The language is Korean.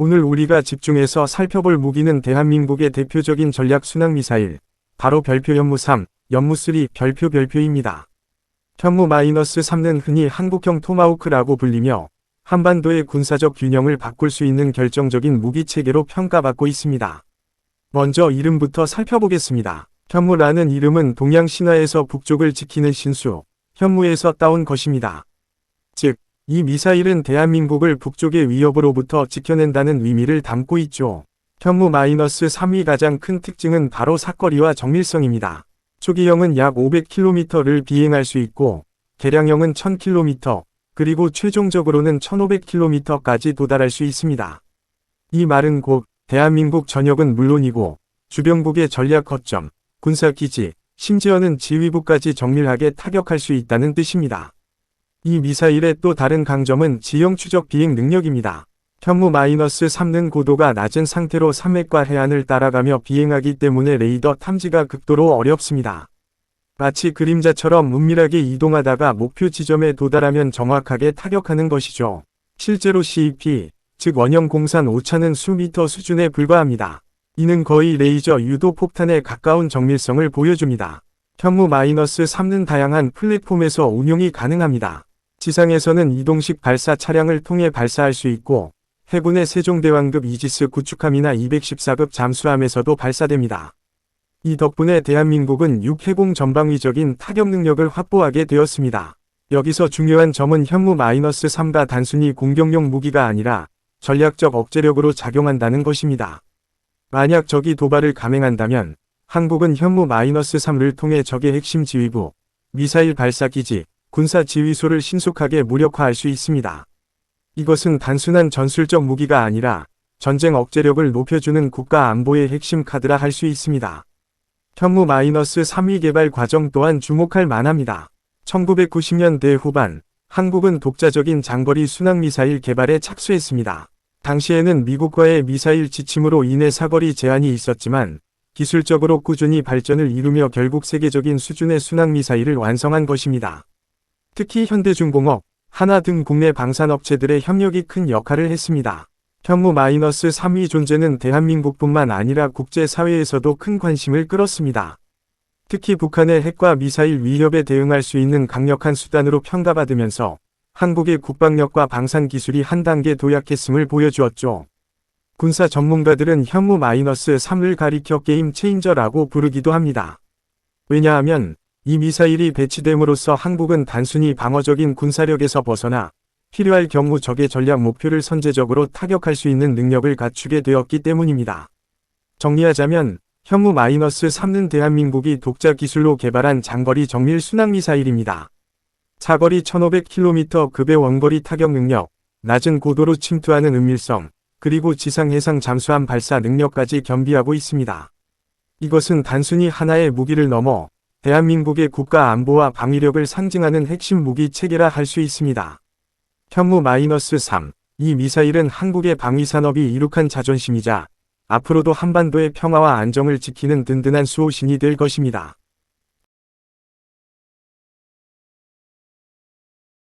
오늘 우리가 집중해서 살펴볼 무기는 대한민국의 대표적인 전략 순항미사일, 바로 별표 연무 3, 연무 3 별표 별표입니다. 현무 마이너스 3는 흔히 한국형 토마호크라고 불리며 한반도의 군사적 균형을 바꿀 수 있는 결정적인 무기 체계로 평가받고 있습니다. 먼저 이름부터 살펴보겠습니다. 현무라는 이름은 동양 신화에서 북쪽을 지키는 신수, 현무에서 따온 것입니다. 즉, 이 미사일은 대한민국을 북쪽의 위협으로부터 지켜낸다는 의미를 담고 있죠. 현무 마이너스 3위 가장 큰 특징은 바로 사거리와 정밀성입니다. 초기형은 약 500km를 비행할 수 있고, 개량형은 1000km, 그리고 최종적으로는 1500km까지 도달할 수 있습니다. 이 말은 곧 대한민국 전역은 물론이고 주변국의 전략 거점, 군사기지, 심지어는 지휘부까지 정밀하게 타격할 수 있다는 뜻입니다. 이 미사일의 또 다른 강점은 지형 추적 비행 능력입니다. 현무 마이너스 3는 고도가 낮은 상태로 산맥과 해안을 따라가며 비행하기 때문에 레이더 탐지가 극도로 어렵습니다. 마치 그림자처럼 은밀하게 이동하다가 목표 지점에 도달하면 정확하게 타격하는 것이죠. 실제로 CEP, 즉 원형 공산 오차는 수미터 수준에 불과합니다. 이는 거의 레이저 유도 폭탄에 가까운 정밀성을 보여줍니다. 현무 마이너스 3는 다양한 플랫폼에서 운용이 가능합니다. 지상에서는 이동식 발사 차량을 통해 발사할 수 있고 해군의 세종대왕급 이지스 구축함이나 214급 잠수함에서도 발사됩니다. 이 덕분에 대한민국은 육해공 전방위적인 타격 능력을 확보하게 되었습니다. 여기서 중요한 점은 현무 마이너스 3가 단순히 공격용 무기가 아니라 전략적 억제력으로 작용한다는 것입니다. 만약 적이 도발을 감행한다면 한국은 현무 마이너스 3를 통해 적의 핵심 지휘부, 미사일 발사기지, 군사 지휘소를 신속하게 무력화할 수 있습니다. 이것은 단순한 전술적 무기가 아니라 전쟁 억제력을 높여주는 국가 안보의 핵심 카드라 할 수 있습니다. 현무 마이너스 3위 개발 과정 또한 주목할 만합니다. 1990년대 후반, 한국은 독자적인 장거리 순항미사일 개발에 착수했습니다. 당시에는 미국과의 미사일 지침으로 인해 사거리 제한이 있었지만 기술적으로 꾸준히 발전을 이루며 결국 세계적인 수준의 순항미사일을 완성한 것입니다. 특히 현대중공업, 하나 등 국내 방산업체들의 협력이 큰 역할을 했습니다. 현무 마이너스 3위 존재는 대한민국뿐만 아니라 국제사회에서도 큰 관심을 끌었습니다. 특히 북한의 핵과 미사일 위협에 대응할 수 있는 강력한 수단으로 평가받으면서 한국의 국방력과 방산 기술이 한 단계 도약했음을 보여주었죠. 군사 전문가들은 현무 마이너스 3을 가리켜 게임 체인저라고 부르기도 합니다. 왜냐하면 이 미사일이 배치됨으로써 한국은 단순히 방어적인 군사력에서 벗어나 필요할 경우 적의 전략 목표를 선제적으로 타격할 수 있는 능력을 갖추게 되었기 때문입니다. 정리하자면 현무 마이너스 3는 대한민국이 독자 기술로 개발한 장거리 정밀 순항 미사일입니다. 차거리 1500km 급의 원거리 타격 능력, 낮은 고도로 침투하는 은밀성, 그리고 지상 해상 잠수함 발사 능력까지 겸비하고 있습니다. 이것은 단순히 하나의 무기를 넘어 대한민국의 국가 안보와 방위력을 상징하는 핵심 무기 체계라 할 수 있습니다. 현무 마이너스 3. 이 미사일은 한국의 방위산업이 이룩한 자존심이자 앞으로도 한반도의 평화와 안정을 지키는 든든한 수호신이 될 것입니다.